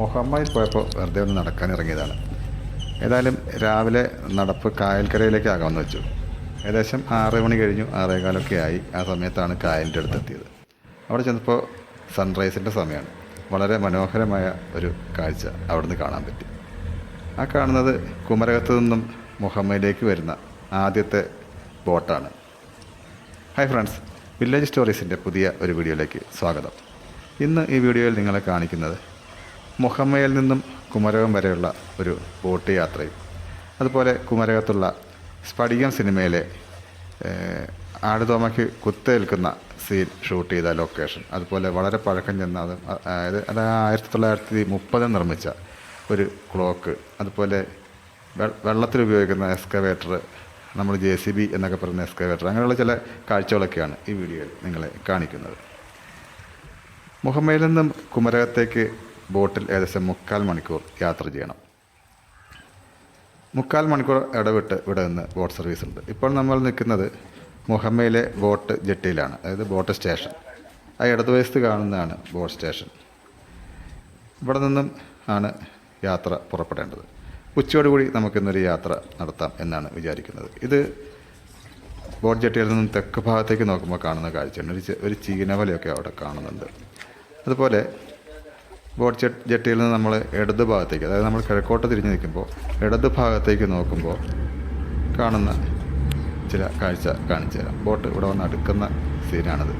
മുഹമ്മയിൽ പോയപ്പോൾ വെറുതെ ഒന്ന് നടക്കാൻ ഇറങ്ങിയതാണ്. ഏതായാലും രാവിലെ നടപ്പ് കായൽക്കരയിലേക്ക് ആകാമെന്ന് വെച്ചു. ഏകദേശം ആറ് മണി കഴിഞ്ഞു ആറേകാലൊക്കെ ആയി. ആ സമയത്താണ് കായലിന്റെ അടുത്തെത്തിയത് അവിടെ ചെന്നപ്പോൾ സൺറൈസിന്റെ സമയമാണ്. വളരെ മനോഹരമായ ഒരു കാഴ്ച അവിടുന്ന് കാണാൻ പറ്റി. ആ കാണുന്നത് കുമരകത്ത് നിന്നും മുഹമ്മയിലേക്ക് വരുന്ന ആദ്യത്തെ ബോട്ടാണ്. ഹായ് ഫ്രണ്ട്സ് വില്ലേജ് സ്റ്റോറീസിന്റെ പുതിയ ഒരു വീഡിയോയിലേക്ക് സ്വാഗതം. ഇന്ന് ഈ വീഡിയോയിൽ നിങ്ങളെ കാണിക്കുന്നത് മുഹമ്മയിൽ നിന്നും കുമരകം വരെയുള്ള ഒരു ബോട്ട് യാത്രയും. അതുപോലെ കുമരകത്തുള്ള സ്ഫടികം സിനിമയിലെ ആടുതോമയ്ക്ക് കുത്തേൽക്കുന്ന സീൻ ഷൂട്ട് ചെയ്ത ലൊക്കേഷൻ. അതുപോലെ വളരെ പഴക്കം ചെന്ന അത് അതായത് അത് ആയിരത്തി തൊള്ളായിരത്തി മുപ്പതിൽ നിർമ്മിച്ച ഒരു ക്ലോക്ക്. അതുപോലെ വെള്ളത്തിൽ ഉപയോഗിക്കുന്ന എക്സ്കവേറ്റർ നമ്മൾ ജെ സി ബി എന്നൊക്കെ പറയുന്ന എക്സ്കവേറ്റർ അങ്ങനെയുള്ള ചില കാഴ്ചകളൊക്കെയാണ് ഈ വീഡിയോയിൽ നിങ്ങളെ കാണിക്കുന്നത്. മുഹമ്മയിൽ നിന്നും കുമരകത്തേക്ക് ബോട്ടിൽ ഏകദേശം മുക്കാൽ മണിക്കൂർ യാത്ര ചെയ്യണം. മുക്കാൽ മണിക്കൂർ ഇടവിട്ട് ഇവിടെ നിന്ന് ബോട്ട് സർവീസ് ഉണ്ട്. ഇപ്പോൾ നമ്മൾ നിൽക്കുന്നത് മുഹമ്മയിലെ ബോട്ട് ജെട്ടിയിലാണ് അതായത് ബോട്ട് സ്റ്റേഷൻ. ആ ഇടതുവശത്ത് കാണുന്നതാണ് ബോട്ട് സ്റ്റേഷൻ. ഇവിടെ നിന്നും ആണ് യാത്ര പുറപ്പെടേണ്ടത്. ഉച്ചയോടുകൂടി നമുക്കിന്നൊരു യാത്ര നടത്താം എന്നാണ് വിചാരിക്കുന്നത്. ഇത് ബോട്ട് ജെട്ടിയിൽ നിന്നും തെക്ക് ഭാഗത്തേക്ക് നോക്കുമ്പോൾ കാണുന്ന കാഴ്ചയാണ്. ഒരു ഒരു ചീനവലയൊക്കെ അവിടെ കാണുന്നുണ്ട്. അതുപോലെ ബോട്ട് ജെട്ടിയിൽ നിന്ന് നമ്മൾ ഇടത് ഭാഗത്തേക്ക് അതായത് നമ്മൾ കിഴക്കോട്ട് തിരിഞ്ഞ് നിൽക്കുമ്പോൾ ഇടത് ഭാഗത്തേക്ക് നോക്കുമ്പോൾ കാണുന്ന ചില കാഴ്ച കാണിച്ചു തരാം. ബോട്ട് ഇവിടെ വന്ന് അടുക്കുന്ന സീനാണിത്.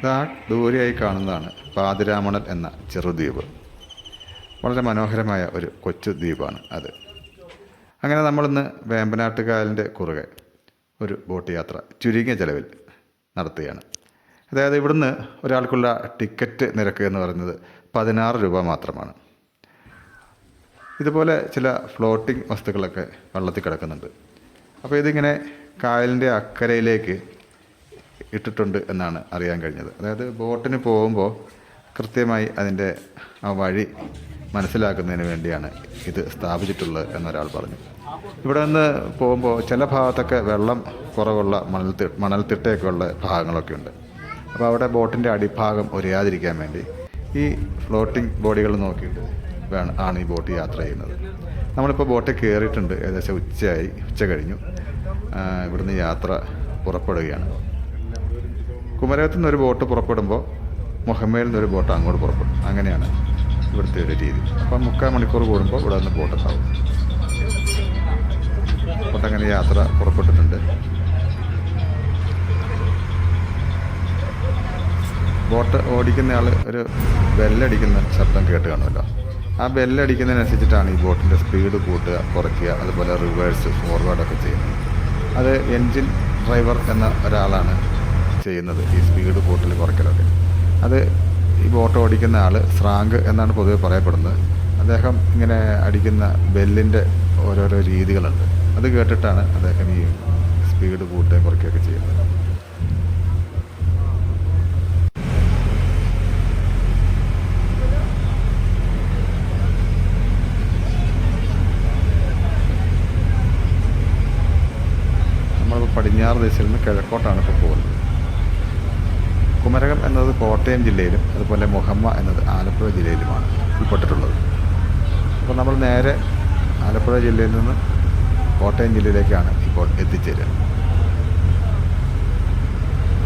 ഇതാ ദൂരെയായി കാണുന്നതാണ് പാതിരാമണൽ എന്ന ചെറുദ്വീപ്. വളരെ മനോഹരമായ ഒരു കൊച്ചു ദ്വീപാണ് അത്. അങ്ങനെ നമ്മളിന്ന് വേമ്പനാട്ട് കായലിന്റെ കുറുകെ ഒരു ബോട്ട് യാത്ര ചുരുങ്ങിയ ചെലവിൽ നടത്തുകയാണ്. അതായത് ഇവിടുന്ന് ഒരാൾക്കുള്ള ടിക്കറ്റ് നിരക്ക് എന്ന് പറയുന്നത് പതിനാറ് രൂപ മാത്രമാണ്. ഇതുപോലെ ചില ഫ്ലോട്ടിംഗ് വസ്തുക്കളൊക്കെ വെള്ളത്തിൽ കിടക്കുന്നുണ്ട്. അപ്പോൾ ഇതിങ്ങനെ കായലിന്റെ അക്കരയിലേക്ക് ഇട്ടിട്ടുണ്ട് എന്നാണ് അറിയാൻ കഴിഞ്ഞത്. അതായത് ബോട്ടിന് പോകുമ്പോൾ കൃത്യമായി അതിന്റെ ആ വഴി മനസ്സിലാക്കുന്നതിന് വേണ്ടിയാണ് ഇത് സ്ഥാപിച്ചിട്ടുള്ളത് എന്നൊരാൾ പറഞ്ഞു. ഇവിടെ നിന്ന് പോകുമ്പോൾ ചില ഭാഗത്തൊക്കെ വെള്ളം കുറവുള്ള മണൽ മണൽത്തിട്ടയൊക്കെ ഉള്ള ഭാഗങ്ങളൊക്കെ ഉണ്ട്. അപ്പോൾ അവിടെ ബോട്ടിന്റെ അടിഭാഗം ഒരയാതിരിക്കാൻ വേണ്ടി ഈ ഫ്ലോട്ടിംഗ് ബോഡികൾ നോക്കിയിട്ട് വേണം ആണ് ഈ ബോട്ട് യാത്ര ചെയ്യുന്നത്. നമ്മളിപ്പോൾ ബോട്ടിൽ കയറിയിട്ടുണ്ട് ഏകദേശം ഉച്ചയായി ഉച്ച കഴിഞ്ഞു. ഇവിടുന്ന് യാത്ര പുറപ്പെടുകയാണ്. കുമരകത്തു നിന്ന് ഒരു ബോട്ട് പുറപ്പെടുമ്പോൾ മുഹമ്മയിൽ നിന്നൊരു ബോട്ട് അങ്ങോട്ട് പുറപ്പെടും. അങ്ങനെയാണ് ഇവിടുത്തെ ഒരു രീതി. അപ്പം മുക്കാൽ മണിക്കൂർ കൂടുമ്പോൾ ഇവിടെ നിന്ന് ബോട്ട് ഉണ്ടാവും അങ്ങനെ യാത്ര പുറപ്പെട്ടിട്ടുണ്ട്. ബോട്ട് ഓടിക്കുന്ന ആൾ ഒരു ബെല്ലടിക്കുന്ന ശബ്ദം കേട്ട് കാണുമല്ലോ. ആ ബെല്ലടിക്കുന്നതിനനുസരിച്ചിട്ടാണ് ഈ ബോട്ടിന്റെ സ്പീഡ് കൂട്ടുക കുറയ്ക്കുക അതുപോലെ റിവേഴ്സ് ഫോർവേഡൊക്കെ ചെയ്യുന്നത്. അത് എൻജിൻ ഡ്രൈവർ എന്ന ഒരാളാണ് ചെയ്യുന്നത് ഈ സ്പീഡ് കൂട്ടൽ കുറയ്ക്കലൊക്കെ. അത് ഈ ബോട്ട് ഓടിക്കുന്ന ആൾ സ്രാങ്ക് എന്നാണ് പൊതുവെ പറയപ്പെടുന്നത്. അദ്ദേഹം ഇങ്ങനെ അടിക്കുന്ന ബെല്ലിന്റെ ഓരോരോ രീതികളുണ്ട്. അത് കേട്ടിട്ടാണ് അദ്ദേഹം ഈ സ്പീഡ് കൂട്ടുകയും കുറയ്ക്കുകയൊക്കെ ചെയ്യുന്നത് നമ്മളിപ്പോൾ പടിഞ്ഞാറ് ദിശയിൽ നിന്ന് കിഴക്കോട്ടാണ് ഇപ്പോൾ പോകുന്നത്. കുമരകം എന്നത് കോട്ടയം ജില്ലയിലും അതുപോലെ മുഹമ്മ എന്നത് ആലപ്പുഴ ജില്ലയിലുമാണ് ഉൾപ്പെട്ടിട്ടുള്ളത്. അപ്പോൾ നമ്മൾ നേരെ ആലപ്പുഴ ജില്ലയിൽ നിന്ന് കോട്ടയം ജില്ലയിലേക്കാണ് ഇപ്പോൾ എത്തിച്ചേരുക.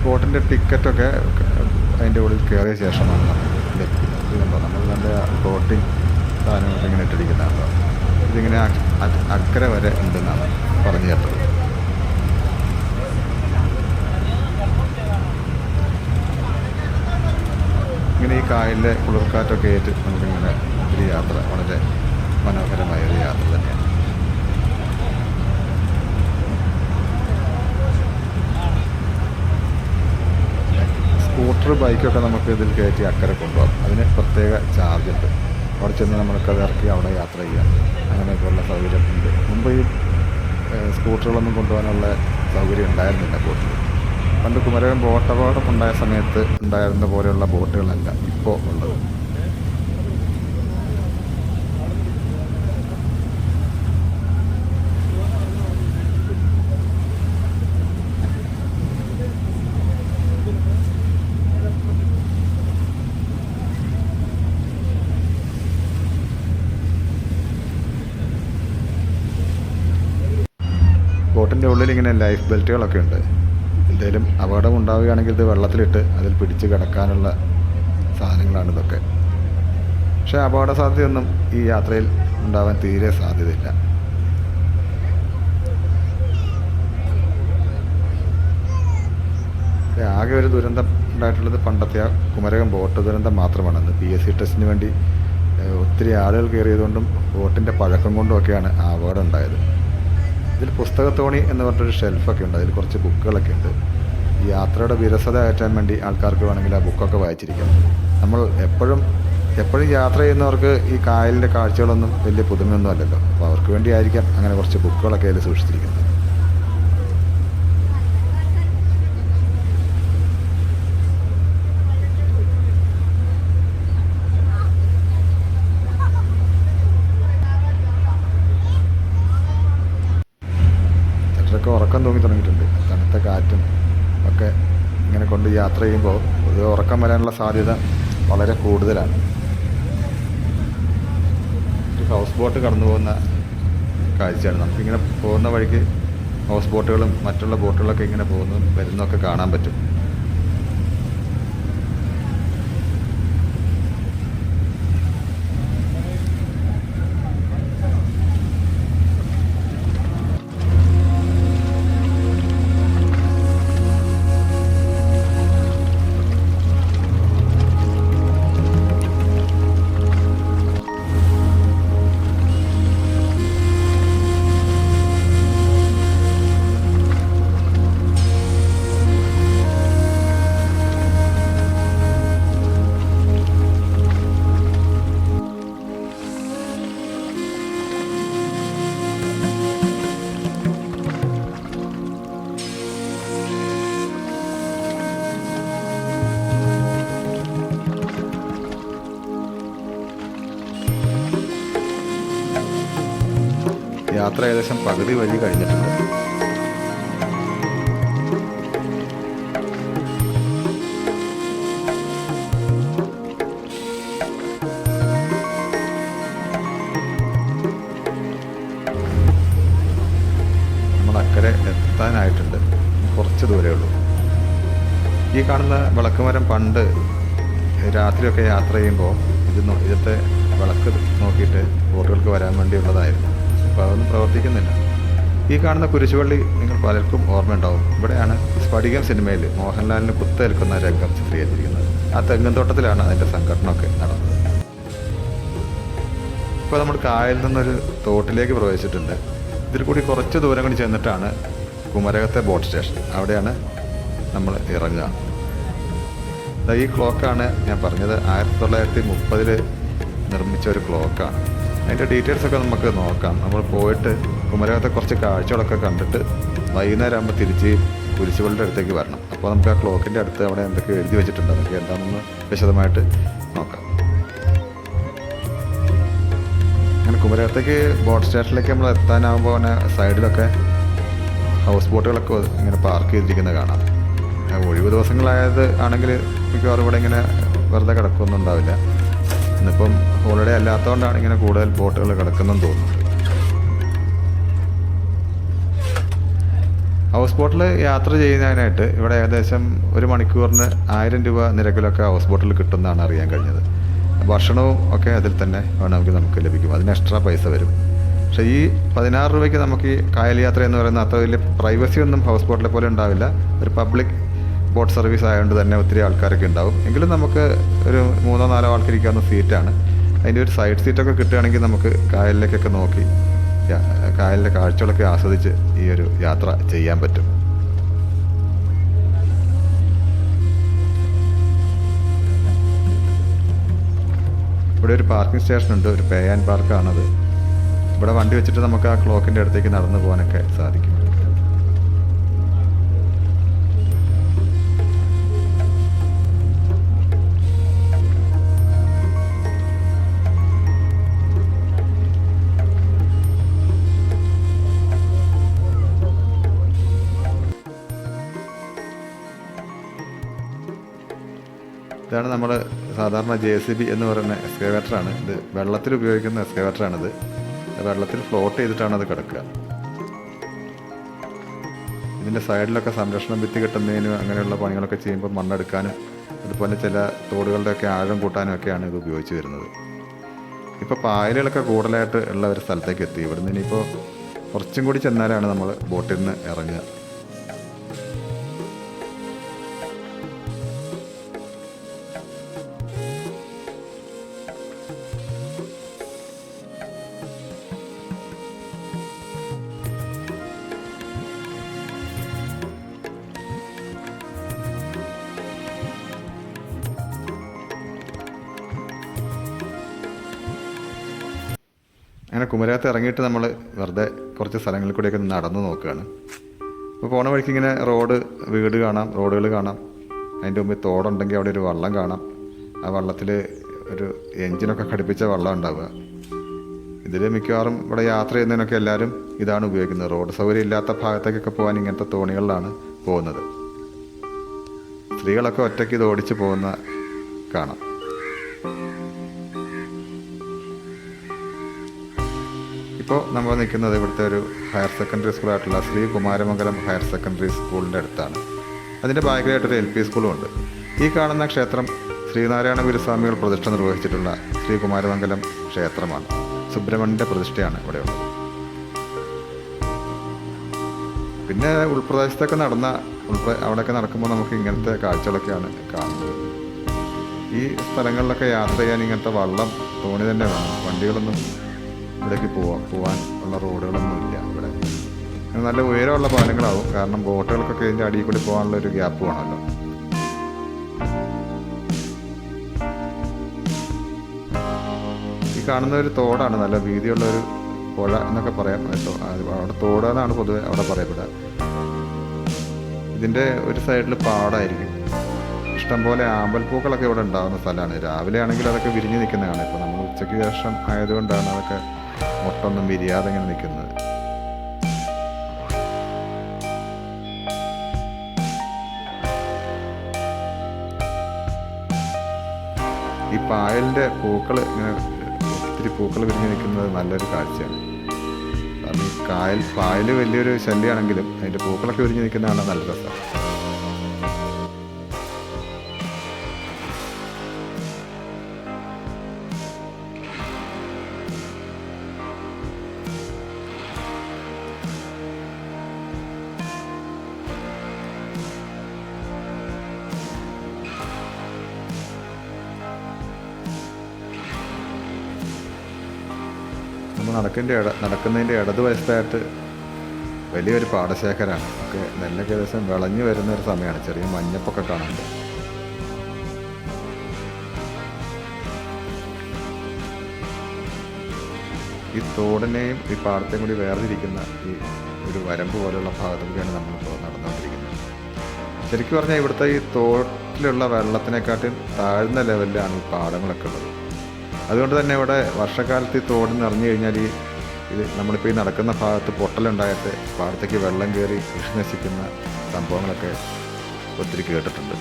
ബോട്ടിന്റെ ടിക്കറ്റൊക്കെ അതിന്റെ ഉള്ളിൽ കയറിയ ശേഷമാണ് നമുക്ക് ലഭിക്കുന്നത് നമ്മൾ നല്ല ബോട്ടിങ് സാധനങ്ങളൊക്കെ ഇങ്ങനെ ഇട്ടിരിക്കുന്നതാണ് ഇതിങ്ങനെ അക്കരെ വരെ ഉണ്ടെന്നാണ് പറഞ്ഞു കേട്ടത് ഇങ്ങനെ ഈ കായലിലെ കുളിർക്കാറ്റൊക്കെ ഏറ്റ് നമുക്കിങ്ങനെ ഒരു യാത്ര വളരെ മനോഹരമായ ഒരു യാത്ര തന്നെയാണ്. സ്കൂട്ടർ ബൈക്കൊക്കെ നമുക്ക് ഇതിൽ കയറ്റി അക്കരെ കൊണ്ടുപോകാം. അതിന് പ്രത്യേക ചാർജ് ഉണ്ട്. അവിടെ ചെന്ന് നമ്മൾക്കത് ഇറക്കി അവിടെ യാത്ര ചെയ്യാം. അങ്ങനെയൊക്കെയുള്ള സൗകര്യം ഉണ്ട്. മുമ്പ് ഈ സ്കൂട്ടറുകളൊന്നും കൊണ്ടുപോകാനുള്ള സൗകര്യം ഉണ്ടായിരുന്നില്ല ബോട്ടിൽ. പണ്ട് കുമരകം ബോട്ടപകടമുണ്ടായ സമയത്ത് ഉണ്ടായിരുന്ന പോലെയുള്ള ബോട്ടുകളല്ല ഇപ്പോൾ ഉള്ളത്. ബോട്ടിന്റെ ഉള്ളിൽ ഇങ്ങനെ ലൈഫ് ബെൽറ്റുകളൊക്കെ ഉണ്ട്. എന്തെങ്കിലും അപകടം ഉണ്ടാവുകയാണെങ്കിൽ ഇത് വെള്ളത്തിലിട്ട് അതിൽ പിടിച്ച് കിടക്കാനുള്ള സാധനങ്ങളാണ് ഇതൊക്കെ. പക്ഷേ അപകട സാധ്യതയൊന്നും ഈ യാത്രയിൽ ഉണ്ടാവാൻ തീരെ സാധ്യതയില്ല. ആകെ ഒരു ദുരന്തം ഉണ്ടായിട്ടുള്ളത് പണ്ടത്തെ ആ കുമരകം ബോട്ട് ദുരന്തം മാത്രമാണ് അന്ന് പി എസ് സി ടെസ്റ്റിന് വേണ്ടി ഒത്തിരി ആളുകൾ കയറിയതുകൊണ്ടും ബോട്ടിന്റെ പഴക്കം കൊണ്ടും ഒക്കെയാണ് ആ അപകടം ഉണ്ടായത്. ഇതിൽ പുസ്തകത്തോണി എന്ന് പറഞ്ഞിട്ടൊരു ഷെൽഫൊക്കെ ഉണ്ട്. അതിൽ കുറച്ച് ബുക്കുകളൊക്കെ ഉണ്ട്. ഈ യാത്രയുടെ വിരസത അയറ്റാൻ വേണ്ടി ആൾക്കാർക്ക് വേണമെങ്കിൽ ആ ബുക്കൊക്കെ വായിച്ചിരിക്കാം. നമ്മൾ എപ്പോഴും എപ്പോഴും യാത്ര ചെയ്യുന്നവർക്ക് ഈ കായലിന്റെ കാഴ്ചകളൊന്നും വലിയ പുതുമയൊന്നും അല്ലല്ലോ. അപ്പോൾ അവർക്ക് വേണ്ടിയായിരിക്കാം അങ്ങനെ കുറച്ച് ബുക്കുകളൊക്കെ അതിൽ സൂക്ഷിച്ചിരിക്കുന്നത്. ഉറക്കം തൂങ്ങി തുടങ്ങിയിട്ടുണ്ട്. തണുത്ത കാറ്റും ഒക്കെ ഇങ്ങനെ കൊണ്ട് യാത്ര ചെയ്യുമ്പോൾ ഒരു ഉറക്കം വരാനുള്ള സാധ്യത വളരെ കൂടുതലാണ്. ഒരു ഹൗസ് ബോട്ട് കടന്നു പോകുന്ന കാഴ്ചയാണ്. നമുക്കിങ്ങനെ പോകുന്ന വഴിക്ക് ഹൗസ് ബോട്ടുകളും മറ്റുള്ള ബോട്ടുകളൊക്കെ ഇങ്ങനെ പോകുന്നതും വരുന്നതൊക്കെ കാണാൻ പറ്റും. യാത്ര ഏകദേശം പകുതി വഴി കഴിഞ്ഞിട്ടുണ്ട് എത്താനായിട്ടുണ്ട്. കുറച്ച് ഉള്ളൂ. ഈ കാണുന്ന വിളക്കുമരം പണ്ട് രാത്രിയൊക്കെ യാത്ര ചെയ്യുമ്പോൾ ഇത് ഇതത്തെ വിളക്ക് നോക്കിയിട്ട് ബോട്ടുകൾക്ക് വരാൻ വേണ്ടിയുള്ളതായിരുന്നു. അപ്പോൾ അതൊന്നും പ്രവർത്തിക്കുന്നില്ല. ഈ കാണുന്ന കുരിശുപള്ളി നിങ്ങൾ പലർക്കും ഓർമ്മയുണ്ടാവും. ഇവിടെയാണ് സ്ഫടികം സിനിമയിൽ മോഹൻലാലിന് കുത്തേൽക്കുന്ന രംഗം ചിത്രീകരിച്ചിരിക്കുന്നത്. ആ തെങ്ങും തോട്ടത്തിലാണ് അതിന്റെ സംഘടനയൊക്കെ നടന്നത്. ഇപ്പോൾ നമ്മൾ കായലിൽ നിന്നൊരു തോട്ടിലേക്ക് പ്രവേശിച്ചിട്ടുണ്ട്. ഇതിൽ കൂടി കുറച്ച് ദൂരം കൂടി ചെന്നിട്ടാണ് കുമരകത്തെ ബോട്ട് സ്റ്റേഷൻ. അവിടെയാണ് നമ്മൾ ഇറങ്ങുക. ഈ ക്ലോക്കാണ് ഞാൻ പറഞ്ഞത്. ആയിരത്തി തൊള്ളായിരത്തി മുപ്പതിൽ നിർമ്മിച്ച ഒരു ക്ലോക്കാണ്. അതിന്റെ ഡീറ്റെയിൽസ് ഒക്കെ നമുക്ക് നോക്കാം. നമ്മൾ പോയിട്ട് കുമരകത്തെ കുറച്ച് കാഴ്ചകളൊക്കെ കണ്ടിട്ട് വൈകുന്നേരം ആകുമ്പോൾ തിരിച്ച് കുരിശുകളുടെ അടുത്തേക്ക് വരണം. അപ്പോൾ നമുക്ക് ആ ക്ലോക്കിന്റെ അടുത്ത് അവിടെ എന്തൊക്കെ എഴുതി വെച്ചിട്ടുണ്ട്. നമുക്ക് എന്താണെന്ന് വിശദമായിട്ട് നോക്കാം. അങ്ങനെ കുമരകത്തേക്ക് ബോട്ട് സ്റ്റേഷനിലേക്ക് നമ്മൾ എത്താനാകുമ്പോൾ അങ്ങനെ സൈഡിലൊക്കെ ഹൗസ് ബോട്ടുകളൊക്കെ ഇങ്ങനെ പാർക്ക് ചെയ്തിരിക്കുന്നത് കാണാം. ഒഴിവ് ദിവസങ്ങളായത് ആണെങ്കിൽ മിക്കവാറും ഇവിടെ ഇങ്ങനെ വെറുതെ കിടക്കൊന്നും ഉണ്ടാവില്ല. ഇന്നിപ്പം ഹോളിഡേ അല്ലാത്തതുകൊണ്ടാണ് ഇങ്ങനെ കൂടുതൽ ബോട്ടുകൾ കിടക്കുന്നതെന്ന് തോന്നുന്നു ഹൗസ് ബോട്ടിൽ യാത്ര ചെയ്യുന്നതിനായിട്ട് ഇവിടെ ഏകദേശം ഒരു മണിക്കൂറിന് ആയിരം രൂപ നിരക്കിലൊക്കെ ഹൗസ് ബോട്ടിൽ കിട്ടുമെന്നാണ് അറിയാൻ കഴിഞ്ഞത്. ഭക്ഷണവും ഒക്കെ അതിൽ തന്നെ വേണമെങ്കിൽ നമുക്ക് ലഭിക്കും. അതിന് എക്സ്ട്രാ പൈസ വരും. പക്ഷേ ഈ പതിനാറ് രൂപയ്ക്ക് നമുക്ക് ഈ കായൽ യാത്ര എന്ന് പറയുന്ന അത്ര വലിയ പ്രൈവസി ഒന്നും ഹൗസ് ബോട്ടിലെ പോലെ ഉണ്ടാവില്ല. ഒരു പബ്ലിക് ബോട്ട് സർവീസ് ആയതുകൊണ്ട് തന്നെ ഒത്തിരി ആൾക്കാരൊക്കെ ഉണ്ടാവും. എങ്കിലും നമുക്ക് ഒരു മൂന്നോ നാലോ ആൾക്കിരിക്കാവുന്ന സീറ്റാണ്. അതിന്റെ ഒരു സൈഡ് സീറ്റൊക്കെ കിട്ടുകയാണെങ്കിൽ നമുക്ക് കായലിലേക്കൊക്കെ നോക്കി കായലിലെ കാഴ്ചകളൊക്കെ ആസ്വദിച്ച് ഈ ഒരു യാത്ര ചെയ്യാൻ പറ്റും. ഇവിടെ ഒരു പാർക്കിംഗ് സ്റ്റേഷൻ ഉണ്ട്. ഒരു പേ ആൻഡ് പാർക്കാണത്. ഇവിടെ വണ്ടി വെച്ചിട്ട് നമുക്ക് ആ ക്ലോക്കിന്റെ അടുത്തേക്ക് നടന്നു പോകാനൊക്കെ സാധിക്കും. ഇതാണ് നമ്മൾ സാധാരണ ജെ സി ബി എന്ന് പറയുന്ന എക്സ്കവേറ്ററാണ് ഇത് വെള്ളത്തിൽ ഉപയോഗിക്കുന്ന എക്സ്കവേറ്ററാണിത് വെള്ളത്തിൽ ഫ്ലോട്ട് ചെയ്തിട്ടാണ് അത് കിടക്കുക. ഇതിന്റെ സൈഡിലൊക്കെ സംരക്ഷണം ഭിത്തി കെട്ടുന്നതിനും അങ്ങനെയുള്ള പണികളൊക്കെ ചെയ്യുമ്പോൾ മണ്ണെടുക്കാനും അതുപോലെ ചില തോടുകളുടെയൊക്കെ ആഴം കൂട്ടാനും ഒക്കെയാണ് ഇത് ഉപയോഗിച്ച് വരുന്നത്. ഇപ്പോൾ പായലുകളൊക്കെ കൂടുതലായിട്ട് ഉള്ള ഒരു സ്ഥലത്തേക്ക് എത്തി. ഇവിടുന്ന് ഇനിയിപ്പോൾ കുറച്ചും കൂടി ചെന്നാലാണ് നമ്മൾ ബോട്ടിൽ നിന്ന് ഇറങ്ങുക. അങ്ങനെ കുമരകത്ത് ഇറങ്ങിയിട്ട് നമ്മൾ വെറുതെ കുറച്ച് സ്ഥലങ്ങളിൽ കൂടെയൊക്കെ നടന്നു നോക്കുകയാണ്. അപ്പോൾ പോണ വഴിക്ക് ഇങ്ങനെ റോഡ് വീട് കാണാം റോഡുകൾ കാണാം. അതിന്റെ മുമ്പിൽ തോടുണ്ടെങ്കിൽ അവിടെ ഒരു വള്ളം കാണാം. ആ വള്ളത്തിൽ ഒരു എഞ്ചിനൊക്കെ ഘടിപ്പിച്ച വള്ളം ഉണ്ടാവുക. ഇതിൽ മിക്കവാറും ഇവിടെ യാത്ര ചെയ്യുന്നതിനൊക്കെ എല്ലാവരും ഇതാണ് ഉപയോഗിക്കുന്നത്. റോഡ് സൗകര്യം ഇല്ലാത്ത ഭാഗത്തേക്കൊക്കെ പോകാൻ ഇങ്ങനത്തെ തോണികളിലാണ് പോകുന്നത്. സ്ത്രീകളൊക്കെ ഒറ്റയ്ക്ക് ഇത് ഓടിച്ച് പോകുന്ന കാണാം. ഇപ്പോൾ നമ്മൾ നിൽക്കുന്നത് ഇവിടുത്തെ ഒരു ഹയർ സെക്കൻഡറി സ്കൂളായിട്ടുള്ള ശ്രീ കുമാരമംഗലം ഹയർ സെക്കൻഡറി സ്കൂളിന്റെ അടുത്താണ്. അതിന്റെ ബാക്കിലായിട്ടൊരു എൽ പി സ്കൂളും ഉണ്ട്. ഈ കാണുന്ന ക്ഷേത്രം ശ്രീനാരായണ ഗുരുസ്വാമികൾ പ്രതിഷ്ഠ നിർവഹിച്ചിട്ടുള്ള ശ്രീ കുമാരമംഗലം ക്ഷേത്രമാണ്. സുബ്രഹ്മണ്യന്റെ പ്രതിഷ്ഠയാണ് ഇവിടെയുള്ളത് പിന്നെ ഉൾപ്രദേശത്തൊക്കെ നടന്ന ഉൾപ്ര അവിടെയൊക്കെ നടക്കുമ്പോൾ നമുക്ക് ഇങ്ങനത്തെ കാഴ്ചകളൊക്കെയാണ് കാണുന്നത്. ഈ സ്ഥലങ്ങളിലൊക്കെ യാത്ര ചെയ്യാൻ ഇങ്ങനത്തെ വള്ളം തോണി തന്നെ വേണം. വണ്ടികളൊന്നും ഇവിടേക്ക് പോവാം പോകാൻ ഉള്ള റോഡുകളൊന്നും ഇല്ല ഇവിടെ നല്ല ഉയരമുള്ള പാലങ്ങളാവും. കാരണം ബോട്ടുകൾക്കൊക്കെ ഇതിന്റെ അടിയിൽ കൂടി പോകാനുള്ള ഒരു ഗ്യാപ്പ് വേണമല്ലോ. ഈ കാണുന്ന ഒരു തോടാണ് നല്ല വീതിയുള്ള ഒരു പുഴ എന്നൊക്കെ പറയാം. അവിടെ തോട് എന്നാണ് പൊതുവെ അവിടെ പറയപ്പെടുക. ഇതിന്റെ ഒരു സൈഡിൽ പാടായിരിക്കും. ഇഷ്ടംപോലെ ആമ്പൽപ്പൂക്കളൊക്കെ ഇവിടെ ഉണ്ടാകുന്ന സ്ഥലമാണ്. രാവിലെ ആണെങ്കിൽ അതൊക്കെ വിരിഞ്ഞു നിൽക്കുന്നതാണ്. ഇപ്പോൾ നമ്മൾ ഉച്ചയ്ക്ക് ശേഷം ആയതുകൊണ്ടാണ് അതൊക്കെ മൊട്ടൊന്നും വിരിയാതെ ഇങ്ങനെ നിൽക്കുന്നത്. ഈ പായലിന്റെ പൂക്കൾ ഇങ്ങനെ ഒത്തിരി പൂക്കൾ വിരിഞ്ഞ് നിൽക്കുന്നത് നല്ലൊരു കാഴ്ചയാണ്. കാരണം ഈ കായൽ പായൽ വലിയൊരു ശല്യമാണെങ്കിലും അതിന്റെ പൂക്കളൊക്കെ വിരിഞ്ഞ് നിൽക്കുന്നതാണ് നല്ല രസം. നമ്മൾ നടക്കുന്നതിന്റെ ഇട നടക്കുന്നതിന്റെ ഇടതുവശത്തായിട്ട് വലിയൊരു പാടശേഖരമാണ് ഒക്കെ നെല്ലൊക്കെ ഏകദേശം വിളഞ്ഞു വരുന്ന ഒരു സമയമാണ്. ചെറിയ മഞ്ഞപ്പൊക്കെ കാണുന്നുണ്ട്. ഈ തോടിനെയും ഈ പാടത്തെയും കൂടി വേർതിരിക്കുന്ന ഈ ഒരു വരമ്പ് പോലെയുള്ള ഭാഗത്തു കൂടിയാണ് നമ്മളിപ്പോൾ നടന്നുകൊണ്ടിരിക്കുന്നത്. ശരിക്കും പറഞ്ഞാൽ ഇവിടുത്തെ ഈ തോട്ടിലുള്ള വെള്ളത്തിനെക്കാട്ടും താഴ്ന്ന ലെവലിലാണ് ഈ പാടങ്ങളൊക്കെ ഉള്ളത്. അതുകൊണ്ട് തന്നെ ഇവിടെ വർഷക്കാലത്ത് ഈ തോട് നിറഞ്ഞു കഴിഞ്ഞാൽ ഈ ഇത് നമ്മളിപ്പോൾ ഈ നടക്കുന്ന ഭാഗത്ത് പൊട്ടലുണ്ടായിട്ട് പാടത്തേക്ക് വെള്ളം കയറി കൃഷി നശിക്കുന്ന സംഭവങ്ങളൊക്കെ ഒത്തിരി കേട്ടിട്ടുണ്ട്.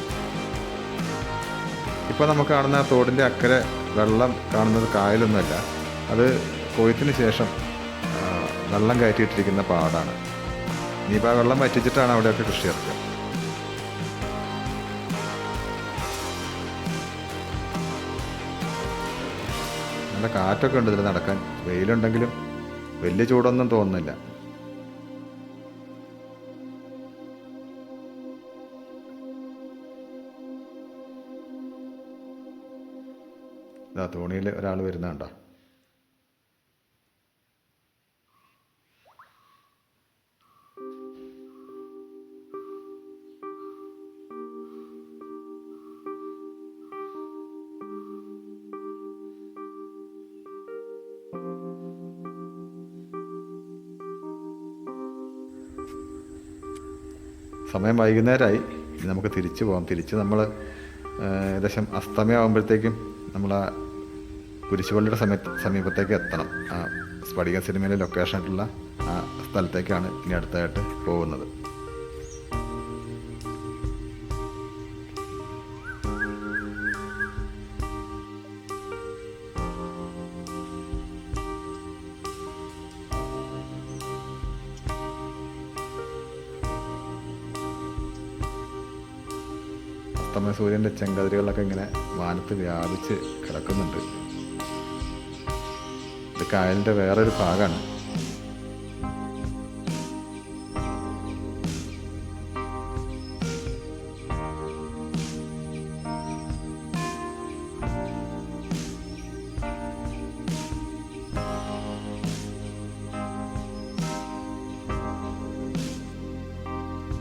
ഇപ്പോൾ നമുക്ക് കാണുന്ന തോടിന്റെ അക്കരെ വെള്ളം കാണുന്നത് കായലൊന്നുമല്ല. അത് കൊയ്ത്തിന് ശേഷം വെള്ളം കയറ്റിയിട്ടിരിക്കുന്ന പാടാണ്. ഇനിയിപ്പോൾ ആ വെള്ളം വറ്റിച്ചിട്ടാണ് അവിടെയൊക്കെ കൃഷി ഇറക്കുക നല്ല കാറ്റൊക്കെ ഉണ്ട് ഇതിൽ നടക്കാൻ. വെയിലുണ്ടെങ്കിലും വലിയ ചൂടൊന്നും തോന്നുന്നില്ല. ഇതാ തോണിയിൽ ഒരാൾ വരുന്നുണ്ടോ? സമയം വൈകുന്നേരമായി. ഇനി നമുക്ക് തിരിച്ചു പോകാം തിരിച്ച് നമ്മൾ ഏകദേശം അസ്തമയമാകുമ്പോഴത്തേക്കും നമ്മൾ ആ കുരിശുപള്ളിയുടെ സമയ സമീപത്തേക്ക് എത്തണം. ആ സ്ഫടിക സിനിമയിലെ ലൊക്കേഷൻ ആയിട്ടുള്ള ആ സ്ഥലത്തേക്കാണ് ഇനി അടുത്തായിട്ട് പോകുന്നത്. സൂര്യന്റെ ചെങ്കതിരുകളൊക്കെ ഇങ്ങനെ വാനത്ത് വ്യാപിച്ച് കിടക്കുന്നുണ്ട്. ഇത് കായലിന്റെ വേറൊരു ഭാഗമാണ്.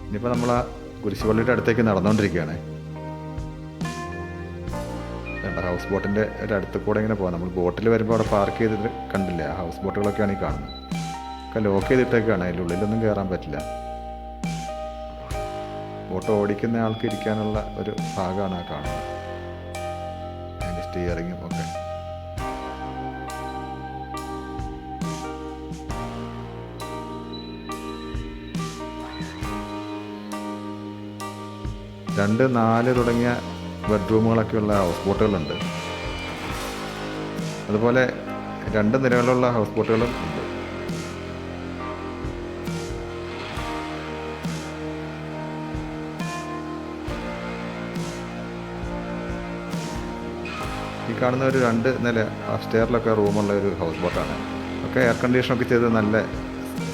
ഇനിയിപ്പോൾ നമ്മൾ ആ കുരിശുപള്ളിയുടെ അടുത്തേക്ക് നടന്നുകൊണ്ടിരിക്കുകയാണ് ഹൗസ് ബോട്ടിന്റെ ഒരു അടുത്ത് കൂടെ ഇങ്ങനെ പോകാം. നമ്മൾ ബോട്ടിൽ വരുമ്പോൾ അവിടെ പാർക്ക് ചെയ്തിട്ട് കണ്ടില്ല ഹൗസ് ബോട്ടുകളൊക്കെയാണ് ഈ കാണുന്നത്. ഒക്കെ ലോക്ക് ചെയ്തിട്ടൊക്കെയാണ് അതിന്റെ ഉള്ളിലൊന്നും കയറാൻ പറ്റില്ല. ബോട്ട് ഓടിക്കുന്ന ആൾക്ക് ഇരിക്കാനുള്ള ഒരു ഭാഗമാണ് ആ കാണുന്നത്. അതിന്റെ സ്റ്റിയറിങ്ങും ഒക്കെ. രണ്ട് നാല് തുടങ്ങിയ ബെഡ്റൂമുകളൊക്കെയുള്ള ഹൗസ് ബോട്ടുകളുണ്ട്. അതുപോലെ രണ്ട് നിലകളുള്ള ഹൗസ് ബോട്ടുകളും ഉണ്ട്. ഈ കാണുന്ന ഒരു രണ്ട് നില സ്റ്റെയറിലൊക്കെ റൂമുള്ള ഒരു ഹൗസ് ബോട്ടാണ്. ഒക്കെ എയർ കണ്ടീഷനൊക്കെ ചെയ്ത് നല്ല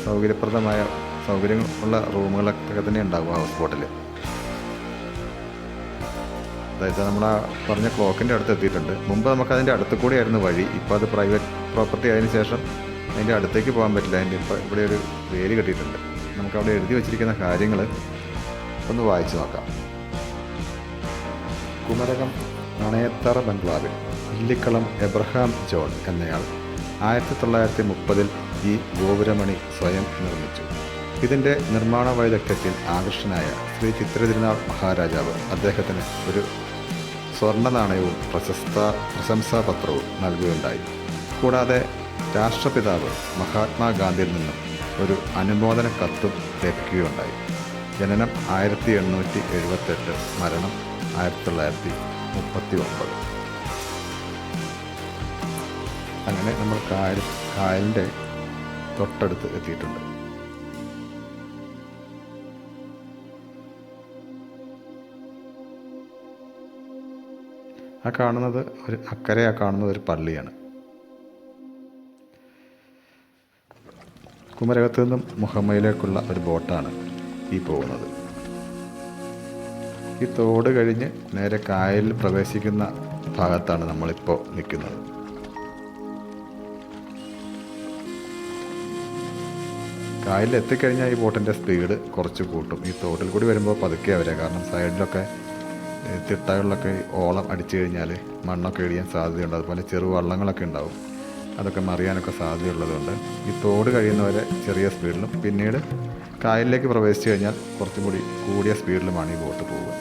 സൗകര്യപ്രദമായ സൗകര്യമുള്ള റൂമുകളൊക്കെ തന്നെ ഉണ്ടാകും ഹൗസ് ബോട്ടിൽ അതായത് നമ്മൾ ആ പറഞ്ഞ ക്ലോക്കിന്റെ അടുത്ത് എത്തിയിട്ടുണ്ട്. മുമ്പ് നമുക്ക് അതിന്റെ അടുത്ത് കൂടിയായിരുന്നു വഴി. ഇപ്പോൾ അത് പ്രൈവറ്റ് പ്രോപ്പർട്ടി ആയതിനു ശേഷം അതിന്റെ അടുത്തേക്ക് പോകാൻ പറ്റില്ല. അതിന്റെ ഇപ്പോൾ ഇവിടെ ഒരു വേലി കെട്ടിയിട്ടുണ്ട്. നമുക്ക് അവിടെ എഴുതി വച്ചിരിക്കുന്ന കാര്യങ്ങൾ ഒന്ന് വായിച്ചു നോക്കാം. കുമരകം നണയത്തറ ബംഗ്ലാവിൽ ഇല്ലിക്കളം എബ്രഹാം ജോൺ എന്നയാൾ ആയിരത്തി തൊള്ളായിരത്തി മുപ്പതിൽ ഈ ഗോപുരമണി സ്വയം നിർമ്മിച്ചു. ഇതിന്റെ നിർമ്മാണ വൈദഗ്ധ്യത്തിൽ ആകർഷനായ ശ്രീ ചിത്രതിരുനാൾ മഹാരാജാവ് അദ്ദേഹത്തിന് ഒരു സ്വർണ നാണയവും പ്രശസ്ത പ്രശംസാപത്രവും നൽകുകയുണ്ടായി. കൂടാതെ രാഷ്ട്രപിതാവ് മഹാത്മാഗാന്ധിയിൽ നിന്നും ഒരു അനുമോദന കത്തും ലഭിക്കുകയുണ്ടായി. ജനനം ആയിരത്തി എണ്ണൂറ്റി എഴുപത്തെട്ട് മരണം ആയിരത്തി തൊള്ളായിരത്തി മുപ്പത്തി ഒമ്പത് അങ്ങനെ നമ്മൾ കായൽ കായലിന്റെ തൊട്ടടുത്ത് എത്തിയിട്ടുണ്ട്. ആ കാണുന്നത് ഒരു അക്കരെ ആ കാണുന്നത് ഒരു പള്ളിയാണ്. കുമരകത്ത് നിന്നും മുഹമ്മയിലേക്കുള്ള ഒരു ബോട്ടാണ് ഈ പോകുന്നത്. ഈ തോട് കഴിഞ്ഞ് നേരെ കായലിൽ പ്രവേശിക്കുന്ന ഭാഗത്താണ് നമ്മളിപ്പോൾ നിൽക്കുന്നത്. കായലിൽ എത്തിക്കഴിഞ്ഞാൽ ഈ ബോട്ടിന്റെ സ്പീഡ് കുറച്ച് കൂട്ടും. ഈ തോട്ടിൽ കൂടി വരുമ്പോൾ പതുക്കെ വരിക. കാരണം സൈഡിലൊക്കെ തിട്ടകളിലൊക്കെ ഓളം അടിച്ചു കഴിഞ്ഞാൽ മണ്ണൊക്കെ ഇടിയാൻ സാധ്യതയുണ്ട്. അതുപോലെ ചെറു വള്ളങ്ങളൊക്കെ ഉണ്ടാവും. അതൊക്കെ മറിയാനൊക്കെ സാധ്യതയുള്ളതുകൊണ്ട് ഈ തോട് കഴിയുന്നവരെ ചെറിയ സ്പീഡിലും പിന്നീട് കായലിലേക്ക് പ്രവേശിച്ചു കഴിഞ്ഞാൽ കുറച്ചും കൂടി കൂടിയ സ്പീഡിലുമാണ് ഈ ബോട്ട് പോവുക.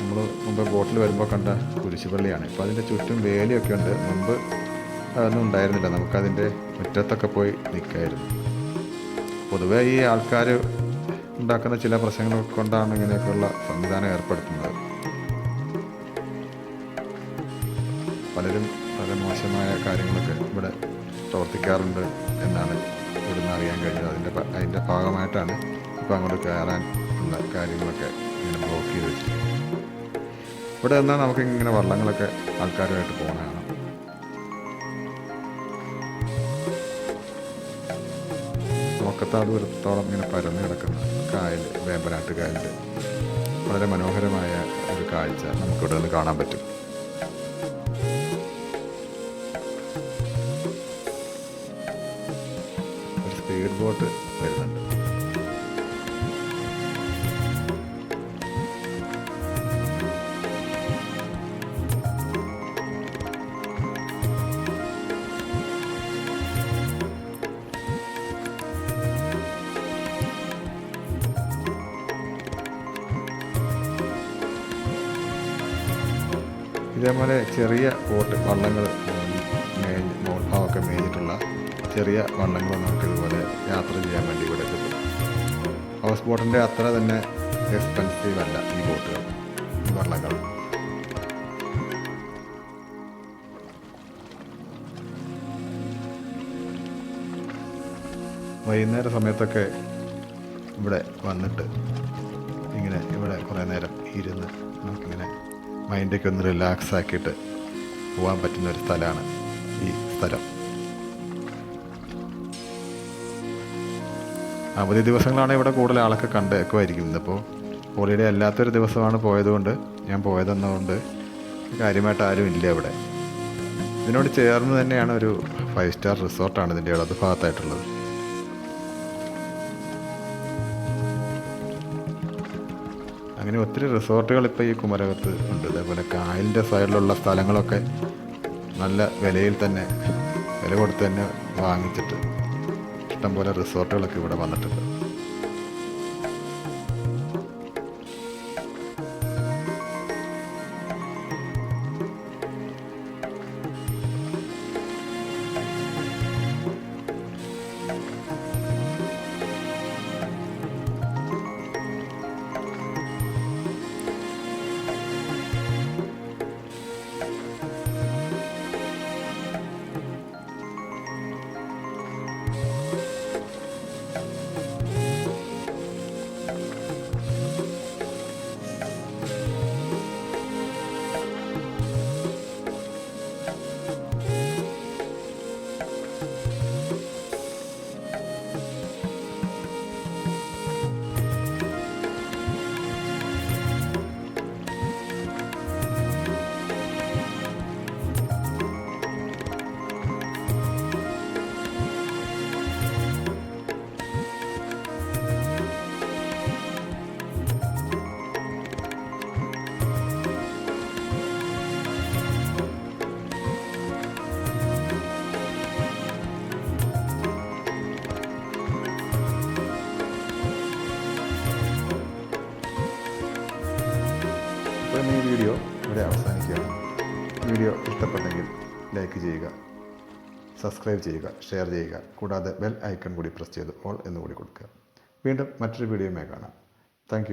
നമ്മൾ മുമ്പ് ബോട്ടിൽ വരുമ്പോൾ കണ്ട കുരിശുപള്ളിയാണ്. ഇപ്പോൾ അതിന്റെ ചുറ്റും വേലിയൊക്കെ ഉണ്ട്. മുമ്പ് അതൊന്നും ഉണ്ടായിരുന്നില്ല. നമുക്കതിന്റെ മുറ്റത്തൊക്കെ പോയി നിൽക്കായിരുന്നു. പൊതുവേ ഈ ആൾക്കാർ ഉണ്ടാക്കുന്ന ചില പ്രശ്നങ്ങൾ കൊണ്ടാണ് ഇങ്ങനെയൊക്കെയുള്ള സംവിധാനം ഏർപ്പെടുത്തുന്നത്. പലരും വളരെ മോശമായ കാര്യങ്ങളൊക്കെ ഇവിടെ പ്രവർത്തിക്കാറുണ്ട് എന്നാണ് ഇവിടുന്ന് അറിയാൻ കഴിഞ്ഞത്. അതിന്റെ അതിന്റെ ഭാഗമായിട്ടാണ് ഇപ്പോൾ അങ്ങോട്ട് കയറാൻ ഉള്ള കാര്യങ്ങളൊക്കെ ഇങ്ങനെ ബ്ലോക്ക് ചെയ്ത് വെച്ചിരിക്കുന്നത്. ഇവിടെ നിന്നാൽ നമുക്ക് ഇങ്ങനെ വള്ളങ്ങളൊക്കെ ആൾക്കാരുമായിട്ട് പോകണ കാണാം നോക്കത്താട് ദൂരത്തോളം ഇങ്ങനെ പരന്നു കിടക്കുന്ന കായൽ വേമ്പനാട്ട് കായൽ വളരെ മനോഹരമായ ഒരു കാഴ്ച നമുക്കിവിടെ നിന്ന് കാണാൻ പറ്റും. സ്പീഡ് ബോട്ട് ഇതേപോലെ ചെറിയ ബോട്ട് വള്ളങ്ങൾ മേഞ്ഞ് മേഞ്ഞിട്ടുള്ള ചെറിയ വള്ളങ്ങൾ നമുക്ക് ഇതുപോലെ യാത്ര ചെയ്യാൻ വേണ്ടി ഇവിടെ കിട്ടും ഹൗസ് ബോട്ടിന്റെ അത്ര തന്നെ എക്സ്പെൻസീവ് അല്ല ഈ ബോട്ടുകൾ ഈ വള്ളങ്ങൾ. വൈകുന്നേര സമയത്തൊക്കെ ഇവിടെ വന്നിട്ട് ഇങ്ങനെ ഇവിടെ കുറേ നേരം ഇരുന്ന് നമുക്കിങ്ങനെ മൈൻഡൊക്കെ ഒന്ന് റിലാക്സ് ആക്കിയിട്ട് പോകാൻ പറ്റുന്ന ഒരു സ്ഥലമാണ് ഈ സ്ഥലം. അവധി ദിവസങ്ങളാണ് ഇവിടെ കൂടുതൽ ആളൊക്കെ കണ്ടേക്കുമായിരിക്കും ഇന്നിപ്പോൾ ഹോളിഡേ അല്ലാത്തൊരു ദിവസമാണ് പോയതുകൊണ്ട് ഞാൻ പോയതെന്നതുകൊണ്ട് കാര്യമായിട്ട് ആരും ഇല്ല ഇവിടെ. ഇതിനോട് ചേർന്ന് തന്നെയാണ് ഒരു ഫൈവ് സ്റ്റാർ റിസോർട്ടാണ് ഇതിന്റെ ഇടത് ഭാഗത്തായിട്ടുള്ളത്. അങ്ങനെ ഒത്തിരി റിസോർട്ടുകൾ ഇപ്പോൾ ഈ കുമരകത്ത് ഉണ്ട്. അതേപോലെ കായലിന്റെ സൈഡിലുള്ള സ്ഥലങ്ങളൊക്കെ നല്ല വിലയിൽ തന്നെ വില കൊടുത്ത് തന്നെ വാങ്ങിച്ചിട്ട് ഇഷ്ടംപോലെ റിസോർട്ടുകളൊക്കെ ഇവിടെ വന്നിട്ടുണ്ട്. ചെയ്യുക. സബ്സ്ക്രൈബ് ചെയ്യുക ഷെയർ ചെയ്യുക. കൂടാതെ ബെൽ ഐക്കൺ കൂടി പ്രസ് ചെയ്ത് ഓൾ എന്ന് കൂടി കൊടുക്കുക. വീണ്ടും മറ്റൊരു വീഡിയോയുമായി കാണാം. താങ്ക്